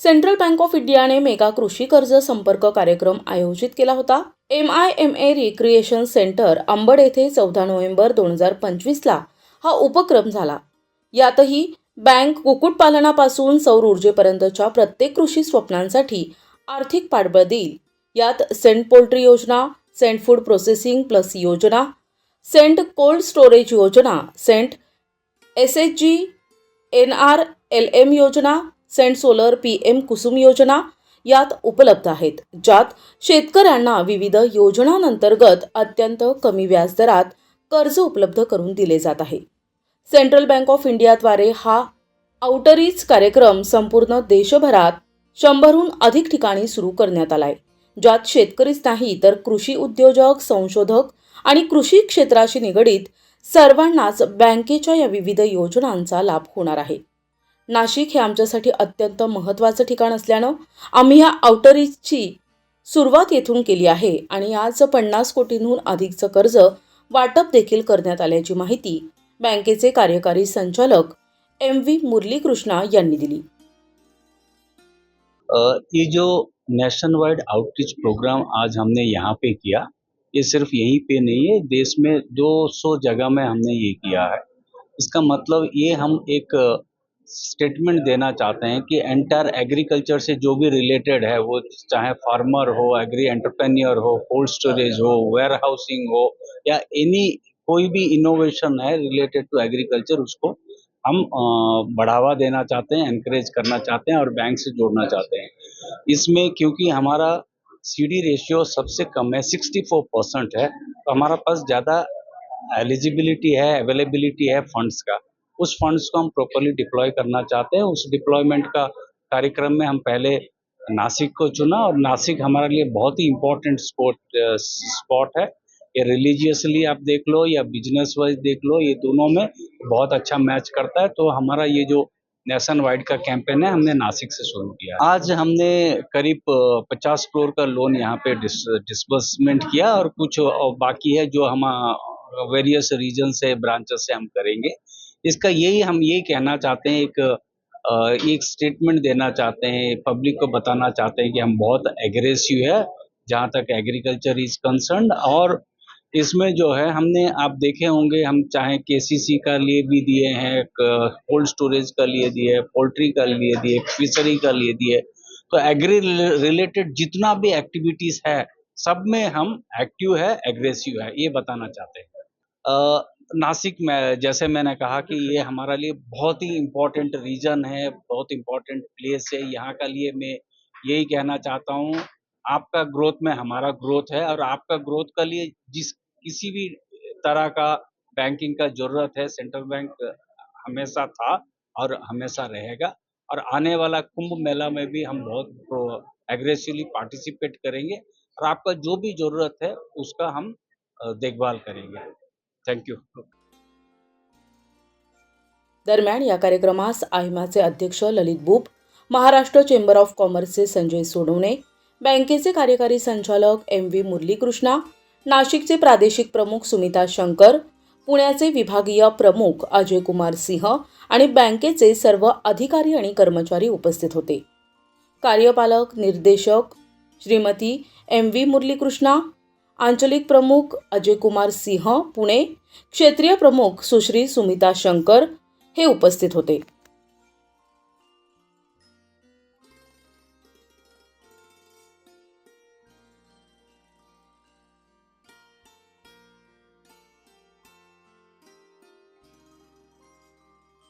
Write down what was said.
Central bank of इंडियाने mega कृषी कर्ज संपर्क कार्यक्रम आयोजित केला होता. M I M A recreation centre Ambad येथे चौदा नोव्हेंबर दोन हजार पंचवीसला हा उपक्रम झाला. यातही बँक कुक्कुटपालनापासून सौर ऊर्जेपर्यंतच्या प्रत्येक कृषी स्वप्नांसाठी आर्थिक पाठबळ देईल. यात सेंट पोल्ट्री योजना सेंट फूड प्रोसेसिंग प्लस योजना सेंट कोल्ड स्टोरेज योजना cent S H G N R L M योजना cent solar P M Kusum योजना यात उपलब्ध आहेत ज्यात शेतकऱ्यांना विविध योजनांअंतर्गत अत्यंत कमी व्याजदरात कर्ज उपलब्ध करून दिले जात आहे. सेंट्रल बँक ऑफ इंडियाद्वारे हा आउटरीच कार्यक्रम संपूर्ण देशभरात शंभरहून अधिक ठिकाणी सुरू करण्यात आलाय ज्यात शेतकरीच नाही तर कृषी उद्योजक संशोधक आणि कृषी क्षेत्राशी निगडीत सर्वांनाच बँकेच्या या विविध योजनांचा लाभ होणार आहे. नाशिक हे आमच्यासाठी अत्यंत महत्त्वाचं ठिकाण असल्यानं आम्ही या आउटरीचची सुरुवात येथून केली आहे आणि आज पन्नास कोटींहून अधिकचं कर्ज वाटप देखील करण्यात आल्याची माहिती बँकेचे कार्यकारी संचालक एम व्ही मुरलीकृष्णा यांनी दिली. ये जो नेशन वाइड आउटरीच प्रोग्राम आज हमने यहाँ पे किया ये सिर्फ यहीं पे नहीं है देश में 200 जगह में हमने ये किया है। इसका मतलब ये हम एक स्टेटमेंट देना चाहते हैं कि एंटायर एग्रीकल्चर से जो भी रिलेटेड है, वो चाहे फार्मर हो एग्री एंटरप्रेन्योर हो कोल्ड स्टोरेज हो वेयर हाउसिंग हो, या एनी कोई भी इनोवेशन है रिलेटेड टू एग्रीकल्चर उसको हम बढ़ावा देना चाहते हैं एनकरेज करना चाहते हैं और बैंक से जोड़ना चाहते हैं। इसमें क्योंकि हमारा सी डी रेशियो सबसे कम है सिक्सटी फोर परसेंट है तो हमारा पास ज़्यादा एलिजिबिलिटी है अवेलेबिलिटी है फंड्स का। उस फंड्स को हम प्रॉपरली डिप्लॉय करना चाहते हैं। उस डिप्लॉयमेंट का कार्यक्रम में हम पहले नासिक को चुना और नासिक हमारे लिए बहुत ही इम्पोर्टेंट स्पॉट स्पॉट है। ये रिलीजियसली आप देख लो या बिज़नेस वाइज देख लो, ये दोनों में बहुत अच्छा मैच करता है। तो हमारा ये जो नेशन वाइड का कैंपेन है, हमने नासिक से शुरू किया आज हमने करीब पचास करोड़ का लोन यहाँ पे डिसबर्समेंट किया और कुछ और बाकी है जो हम वेरियस रीजन से ब्रांचेस से हम करेंगे। इसका यही हम यही कहना चाहते हैं, एक एक स्टेटमेंट देना चाहते हैं पब्लिक को बताना चाहते हैं कि हम बहुत एग्रेसिव है, जहाँ तक एग्रीकल्चर इज़ कंसर्न और इसमें जो है, हमने, आप देखे होंगे, हम चाहे केसीसी का लिए भी दिए हैं कोल्ड स्टोरेज का लिए दिए पोल्ट्री का लिए दिए फिशरी का लिए दिए तो एग्री रिलेटेड जितना भी एक्टिविटीज़ है, सब में हम एक्टिव है एग्रेसिव है, ये बताना चाहते हैं। नासिक में, जैसे मैंने कहा कि ये हमारे लिए बहुत ही इम्पोर्टेंट रीजन है, बहुत इम्पोर्टेंट प्लेस है। यहाँ का लिए मैं यही कहना चाहता हूँ, आपका ग्रोथ में हमारा ग्रोथ है और आपका ग्रोथ का लिए जिस, किसी भी तरह का बैंकिंग का ज़रूरत है सेंट्रल बैंक हमेशा था और हमेशा रहेगा। और आने वाला कुंभ मेला में भी हम बहुत एग्रेसिवली पार्टिसिपेट करेंगे और आपका जो भी ज़रूरत है, उसका हम देखभाल करेंगे। थँक्यू दरम्यान या कार्यक्रमास आयमाचे अध्यक्ष ललित बुप महाराष्ट्र चेंबर ऑफ कॉमर्सचे संजय सोडवणे बँकेचे कार्यकारी संचालक एम व्ही मुरलीकृष्णा नाशिकचे प्रादेशिक प्रमुख सुमिता शंकर पुण्याचे विभागीय प्रमुख अजय कुमार सिंह आणि बँकेचे सर्व अधिकारी आणि कर्मचारी उपस्थित होते. कार्यपालक निर्देशक श्रीमती एम व्ही मुरलीकृष्णा आंचलिक प्रमुख अजय कुमार सिंह पुणे. क्षेत्रीय प्रमुख सुश्री सुमिता शंकर हे उपस्थित होते.